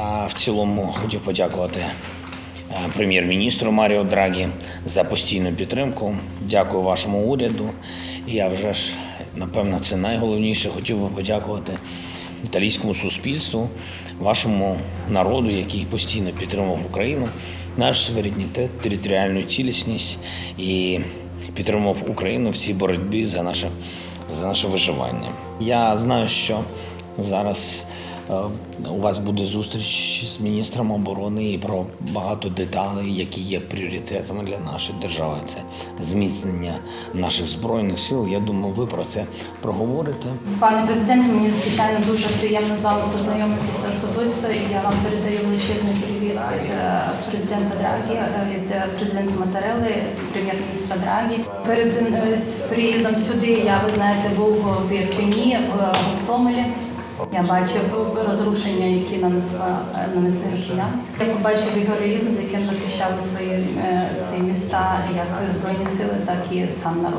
А в цілому хотів подякувати е, прем'єр-міністру Маріо Драгі за постійну підтримку. Дякую вашому уряду. І я вже ж, напевно, це найголовніше. Хотів би подякувати італійському суспільству, вашому народу, який постійно підтримував Україну, наш суверенітет, територіальну цілісність і підтримував Україну в цій боротьбі за наше, за наше виживання. Я знаю, що зараз у вас буде зустріч з міністром оборони і про багато деталей, які є пріоритетами для нашої держави. Це зміцнення наших збройних сил. Я думаю, ви про це проговорите. Пане президенте, мені звичайно дуже приємно з вами познайомитися особисто. І я вам передаю величезний привіт від е, президента Драгі, е, від е, президента Матарели, прем'єр-міністра Драгі. Перед е, приїздом сюди я ви знаєте був в Ірпені, в Гостомелі. Я бачив розрушення, які нанесла е, нанесли росіяни. Я побачив і героїзм, яким захищали свої, е, свої міста, як збройні сили, так і сам народ.